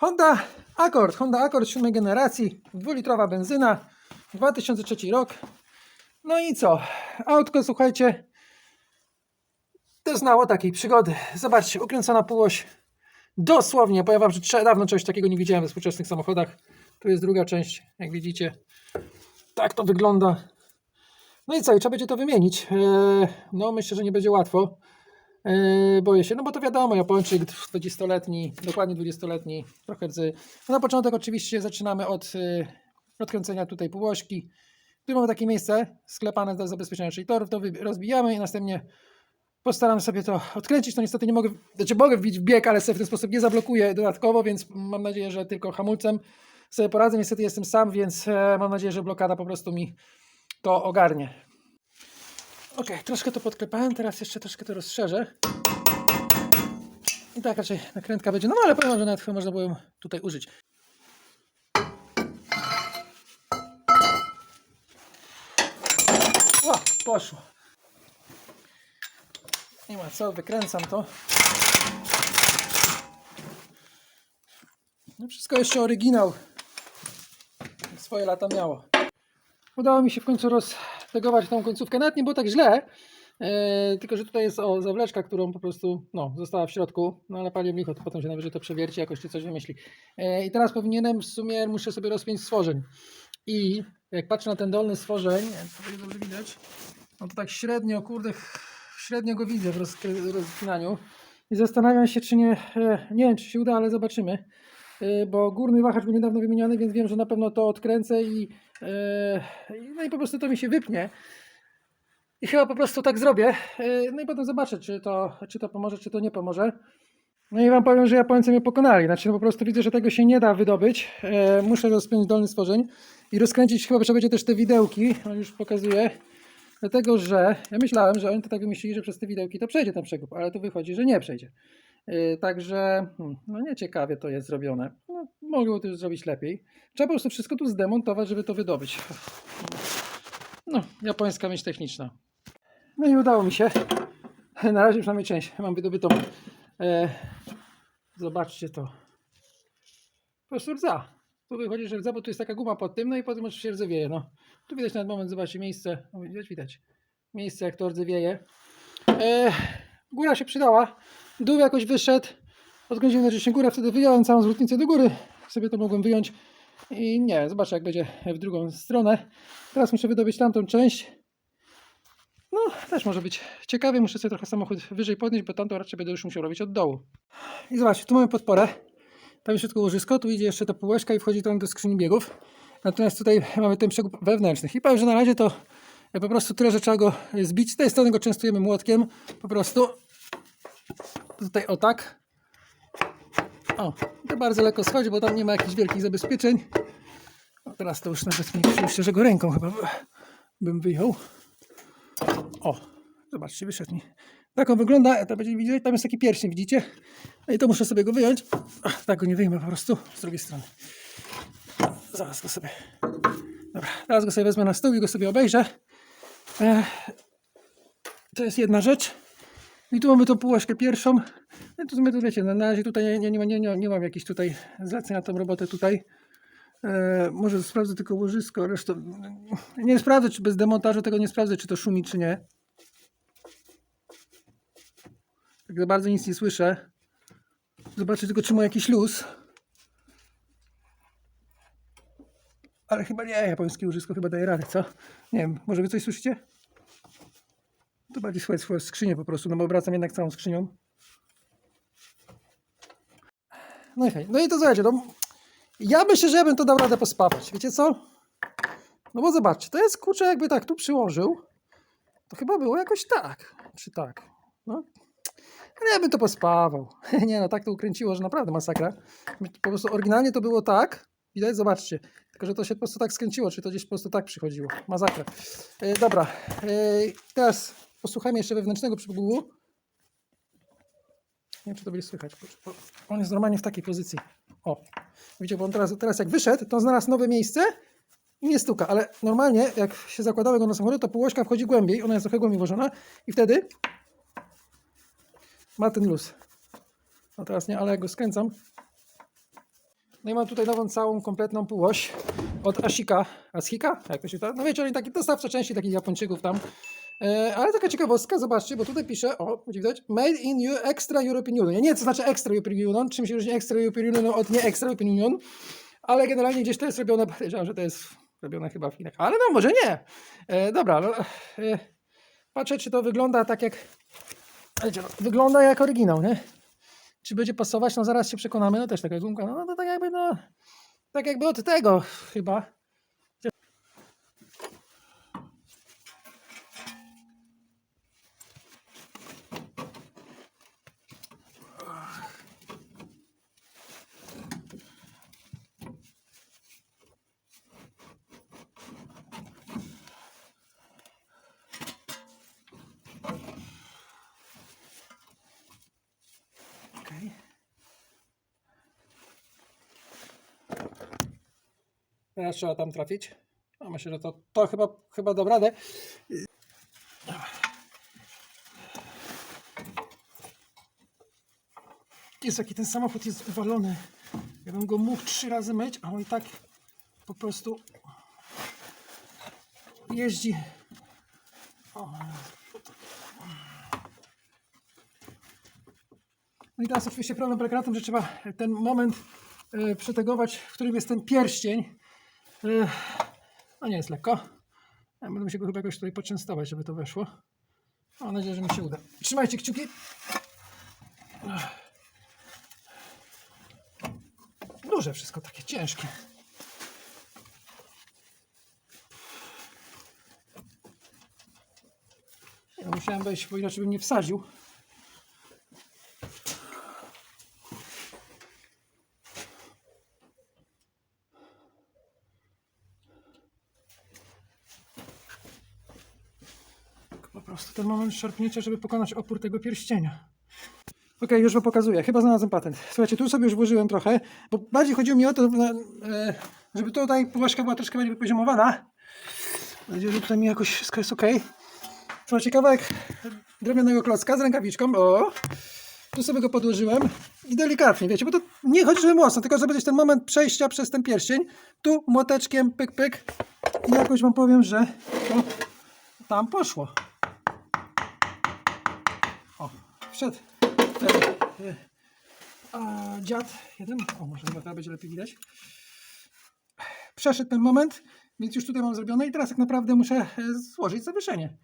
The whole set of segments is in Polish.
Honda Accord, Honda Accord siódmej generacji, dwulitrowa benzyna, 2003 rok. No i co? Autko, słuchajcie, też znało takiej przygody. Zobaczcie, ukręcona półoś. Dosłownie, powiem wam, że dawno czegoś takiego nie widziałem we współczesnych samochodach. Tu jest druga część, jak widzicie. Tak to wygląda. No i co, i trzeba będzie to wymienić. Eee, no myślę, że nie będzie łatwo. Eee, boję się, no bo to wiadomo, Japończyk 20-letni, dokładnie 20-letni, trochę rdzy. No na początek oczywiście zaczynamy od e, odkręcenia tutaj półośki. Tu mamy takie miejsce sklepane do zabezpieczenia, czyli tor, to rozbijamy i następnie postaram sobie to odkręcić. To niestety nie mogę, znaczy mogę wbić w bieg, ale sobie w ten sposób nie zablokuję dodatkowo, więc mam nadzieję, że tylko hamulcem sobie poradzę. Niestety jestem sam, więc e, mam nadzieję, że blokada po prostu mi to ogarnie. Ok, troszkę to podklepałem, teraz jeszcze troszkę to rozszerzę. I tak raczej nakrętka będzie, no ale powiem, że nawet chyba można było ją tutaj użyć. O, poszło. Nie ma co, wykręcam to. No wszystko jeszcze oryginał. Swoje lata miało. Udało mi się w końcu roztegować tą końcówkę. Nawet nie było tak źle. E, tylko, że tutaj jest o zawleczka, którą po prostu no, została w środku. No ale panie licho, to potem się najwyżej to przewierci, jakoś czy coś wymyśli. E, I teraz powinienem w sumie, muszę sobie rozpiąć stworzeń. I jak patrzę na ten dolny stworzeń, czy to będzie dobrze widać, no to tak średnio, kurde, średnio go widzę w rozpinaniu. I zastanawiam się, czy nie, e, nie wiem, czy się uda, ale zobaczymy. E, Bo górny wahacz był niedawno wymieniony, więc wiem, że na pewno to odkręcę i, e, i- no i po prostu to mi się wypnie. I chyba po prostu tak zrobię. E, No i potem zobaczę, czy to, czy to pomoże, czy to nie pomoże. No i wam powiem, że Japońcy mnie pokonali. Znaczy, no po prostu widzę, że tego się nie da wydobyć. Muszę rozpiąć dolny stworzeń i rozkręcić chyba trzeba będzie też te widełki. No już pokazuję. Dlatego, że ja myślałem, że oni to tak wymyślili, że przez te widełki to przejdzie ten przekup, ale tu wychodzi, że nie przejdzie. E, także, hmm, no nieciekawie to jest zrobione. No, mogło to już zrobić lepiej. Trzeba po prostu wszystko tu zdemontować, żeby to wydobyć. No, japońska myśl techniczna. No i udało mi się. Na razie przynajmniej część mam wydobytą. E, zobaczcie to. Po prostu rdza. Tu wychodzi, że rdza, bo tu jest taka guma pod tym, no i potem oczywiście rdzewieje. No. Tu widać na moment, zobaczcie, miejsce. Widać, widać. Miejsce, jak to rdzewieje. E, góra się przydała. Dół jakoś wyszedł. Odkręciłem znaczy górę, wtedy wyjąłem całą zwrotnicę do góry. Sobie to mogłem wyjąć. I nie, zobaczę jak będzie w drugą stronę. Teraz muszę wydobyć tamtą część. No, też może być ciekawie. Muszę sobie trochę samochód wyżej podnieść, bo tamto raczej będę już musiał robić od dołu. I zobaczcie, tu mamy podporę. Tam jest tylko łożysko, tu idzie jeszcze ta półeczka i wchodzi tam do skrzyni biegów. Natomiast tutaj mamy ten przekup wewnętrzny. I powiem, że na razie to e, po prostu tyle, że trzeba go zbić. Z tej strony go częstujemy młotkiem. Po prostu tutaj o tak. O, to bardzo lekko schodzi, bo tam nie ma jakichś wielkich zabezpieczeń. No teraz to już nawet nie myślę, że go ręką chyba bym wyjął. O, zobaczcie, wyszedł mi. Tak on wygląda, to będzie widzieć, tam jest taki pierścień, widzicie? No i to muszę sobie go wyjąć. Tak go nie wyjmę po prostu z drugiej strony. Zaraz go sobie. Dobra, teraz go sobie wezmę na stół i go sobie obejrzę. E, to jest jedna rzecz. I tu mamy tą półeczkę pierwszą. No to to wiecie, no, na razie tutaj nie, nie, nie, nie, nie, nie mam jakichś tutaj zleceń na tą robotę tutaj. E, może sprawdzę tylko łożysko, resztą nie sprawdzę, czy bez demontażu tego nie sprawdzę, czy to szumi, czy nie. Tak za bardzo nic nie słyszę. Zobaczę tylko, czy ma jakiś luz. Ale chyba nie, japońskie łożysko chyba daje radę, co? Nie wiem, może wy coś słyszycie? Bardziej słychać swoją skrzynię po prostu, no bo obracam jednak całą skrzynią. No i hej, no i to słuchajcie, no, ja myślę, że ja bym to dał radę pospawać. Wiecie co? No bo zobaczcie, to jest kurczę jakby tak tu przyłożył. To chyba było jakoś tak. Czy tak? No. Ale ja bym to pospawał. Nie no, tak to ukręciło, że naprawdę masakra. Po prostu oryginalnie to było tak. Widać, zobaczcie. Tylko, że to się po prostu tak skręciło, czy to gdzieś po prostu tak przychodziło. Masakra. E, dobra. E, teraz posłuchajmy jeszcze wewnętrznego przepływu. Nie wiem, czy to będzie słychać. On jest normalnie w takiej pozycji. O. Widzicie, bo on teraz, teraz jak wyszedł, to znalazł nowe miejsce i nie stuka, ale normalnie jak się zakładało go na samochód, to półośka wchodzi głębiej, ona jest trochę głębiej włożona i wtedy ma ten luz. No teraz nie, ale jak go skręcam, No i mam tutaj nową całą, kompletną półoś od Ashika. Ashika? Jak to się to? No wiecie, oni taki dostawca części takich Japończyków tam. E, ale taka ciekawostka, zobaczcie, bo tutaj pisze, o, będzie widać, made in extra European Union. Ja nie co znaczy extra European Union, czym się różni extra European Union od nie extra European Union, ale generalnie gdzieś to jest robione, podejrzewam, że to jest robione chyba w Chinach, ale no może nie. E, dobra, no, e, patrzę, czy to wygląda tak jak, wiecie, no, wygląda jak oryginał, nie? Czy będzie pasować? No zaraz się przekonamy, no też taka gumka, no to tak jakby, no, tak jakby od tego chyba. Teraz trzeba tam trafić. No myślę, że to, to chyba, chyba dam. Jest jaki ten samochód jest uwalony. Ja bym go mógł trzy razy myć, a on i tak po prostu jeździ. O, No i teraz oczywiście problem polega na tym, że trzeba ten moment e, przetegować, w którym jest ten pierścień. E, no nie jest lekko. Ja będę się go chyba jakoś tutaj poczęstować, żeby to weszło. Mam nadzieję, że mi się uda. Trzymajcie kciuki. Duże wszystko takie ciężkie. Ja musiałem wejść, bo inaczej bym nie wsadził. Po prostu ten moment szarpnięcia, żeby pokonać opór tego pierścienia. Ok, już wam pokazuję. Chyba znalazłem patent. Słuchajcie, tu sobie już włożyłem trochę, bo bardziej chodziło mi o to, e, żeby tutaj pułaszka była troszkę bardziej wypoziomowana. Mam nadzieję, że tutaj mi jakoś wszystko jest ok. Słuchajcie, kawałek drewnianego klocka z rękawiczką, o. Tu sobie go podłożyłem i delikatnie, wiecie, bo to nie chodzi, żeby mocno, tylko żeby ten moment przejścia przez ten pierścień. Tu młoteczkiem, pyk, pyk i jakoś wam powiem, że to tam poszło. O, wszedł. Ten, e, a, dziad jeden. O, może teraz będzie lepiej widać. Przeszedł ten moment, więc już tutaj mam zrobione i teraz tak naprawdę muszę e, złożyć zawieszenie.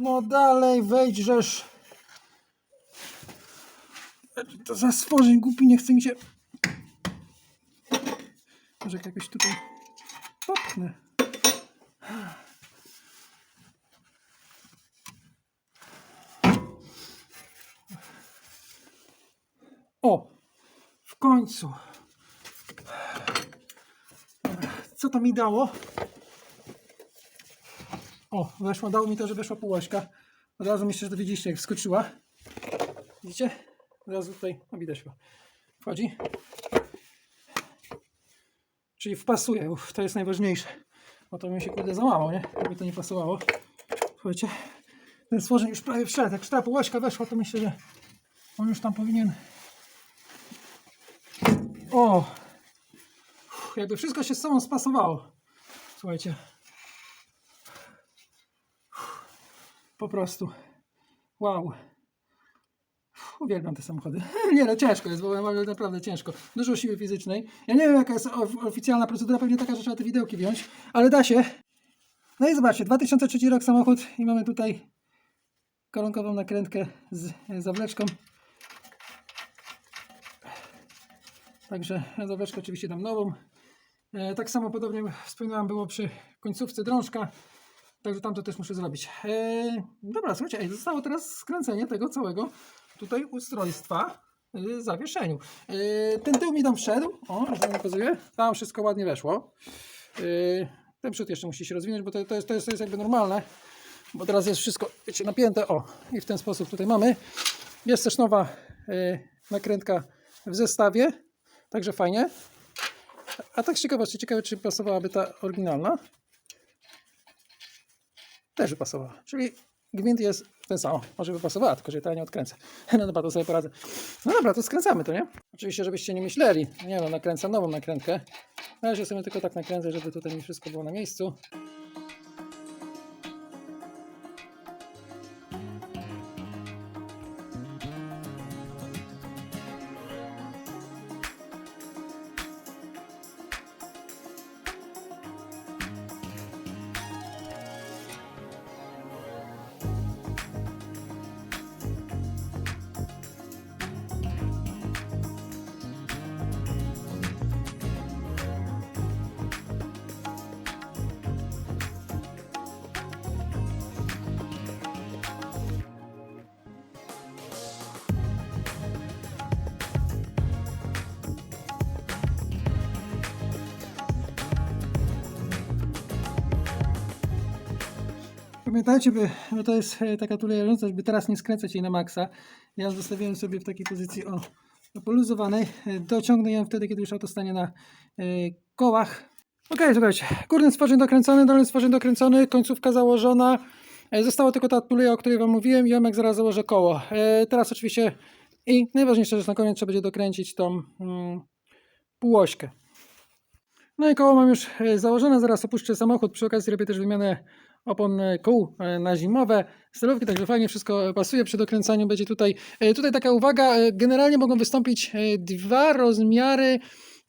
No dalej wejdźżesz. To za stworzeń głupi nie chce mi się. Może jak jakoś tutaj popchnę. O! W końcu. Co to mi dało? O, weszło, dało mi to, że weszła półeczka. Od razu myślę, że to widzieliście, jak wskoczyła. Widzicie? Od razu tutaj, no widać chyba. Wchodzi. Czyli wpasuje, Uf, to jest najważniejsze. Bo to mi się kurde załamał, nie? Jakby to nie pasowało. Słuchajcie, ten stworzeń już prawie wszedł. Jak ta półeczka weszła, to myślę, że on już tam powinien... O! Uf, jakby wszystko się z sobą spasowało. Słuchajcie. Po prostu. Wow. Uwielbiam te samochody. Nie no, ciężko jest, bo naprawdę ciężko. Dużo siły fizycznej. Ja nie wiem, jaka jest of- oficjalna procedura, pewnie taka, że trzeba te widełki wziąć, ale da się. No i zobaczcie, 2003 rok samochód i mamy tutaj koronkową nakrętkę z zawleczką. Także zawleczkę oczywiście dam nową. E, tak samo podobnie wspominałem było przy końcówce drążka. Także tam to też muszę zrobić. Eee, dobra, słuchajcie, ej, zostało teraz skręcenie tego całego tutaj ustrojstwa yy, zawieszeniu. Eee, ten tył mi tam wszedł. O, wam pokazuję. Tam wszystko ładnie weszło. Eee, ten przód jeszcze musi się rozwinąć, bo to, to, jest, to, jest, to jest jakby normalne. Bo teraz jest wszystko, wiecie, napięte. O, i w ten sposób tutaj mamy. Jest też nowa yy, nakrętka w zestawie, także fajnie. A tak z ciekawości, ciekawe czy pasowałaby ta oryginalna. Też by pasowała, czyli gwint jest ten sam, może by pasowała, tylko że ta nie odkręcę. No dobra, to sobie poradzę. No dobra, to skręcamy to, nie? Oczywiście, żebyście nie myśleli, nie no, nakręcam nową nakrętkę. Na razie sobie tylko tak nakręcę, żeby tutaj mi wszystko było na miejscu. Pamiętajcie, by, bo to jest e, taka tulejąca, żeby teraz nie skręcać jej na maksa. Ja zostawiłem sobie w takiej pozycji o, poluzowanej. E, Dociągnę ją wtedy, kiedy już auto stanie na e, kołach. Ok, słuchajcie, górny stworzeń dokręcony, dolny stworzeń dokręcony, końcówka założona. Została tylko ta tuleja, o której Wam mówiłem i Jomek zaraz założę koło. Teraz oczywiście i najważniejsza rzecz na koniec trzeba będzie dokręcić tą mm, półośkę. No i koło mam już założone, zaraz opuszczę samochód. Przy okazji robię też wymianę opon e, kół e, na zimowe stylówki, także fajnie wszystko pasuje przy dokręcaniu. Będzie tutaj, e, tutaj taka uwaga, generalnie mogą wystąpić dwa rozmiary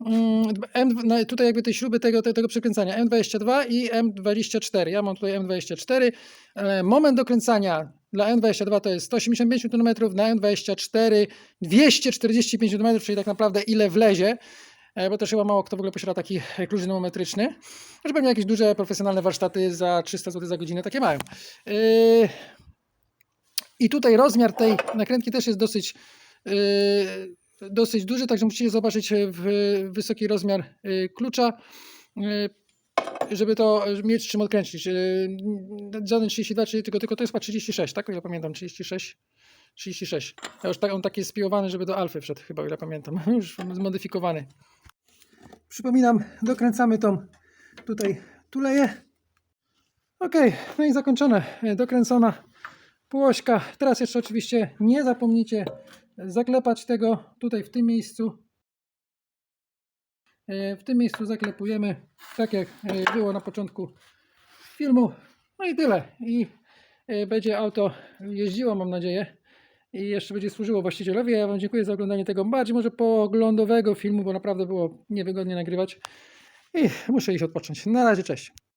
mm, M, no, tutaj jakby tej śruby tego, tego, przekręcania M22 i M24. Ja mam tutaj M24. E, Moment dokręcania dla M22 to jest 185 Nm, na M24 245 Nm, czyli tak naprawdę ile wlezie bo też chyba mało kto w ogóle posiada taki e, klucz dynamometryczny. Że pewnie jakieś duże profesjonalne warsztaty za 300 zł za godzinę takie mają. Yy, I tutaj rozmiar tej nakrętki też jest dosyć, yy, dosyć duży, także musicie zobaczyć e, wysoki rozmiar klucza, żeby to mieć czym odkręcić. Żaden 32, czyli tylko, tylko to jest chyba 36, tak? O pamiętam, 36. 36. Ja już tak, on taki jest spiłowany, żeby do alfy wszedł chyba, o ile pamiętam. Już zmodyfikowany. Przypominam, dokręcamy tą tutaj tuleję. Ok, no i zakończone. Dokręcona półośka. Teraz jeszcze oczywiście nie zapomnijcie zaklepać tego tutaj w tym miejscu. E, W tym miejscu zaklepujemy, tak jak e, było na początku filmu. No i tyle. I e, będzie auto jeździło, mam nadzieję. I jeszcze będzie służyło właścicielowi. Ja Wam dziękuję za oglądanie tego bardziej może poglądowego filmu, bo naprawdę było niewygodnie nagrywać. I muszę iść odpocząć. Na razie, cześć.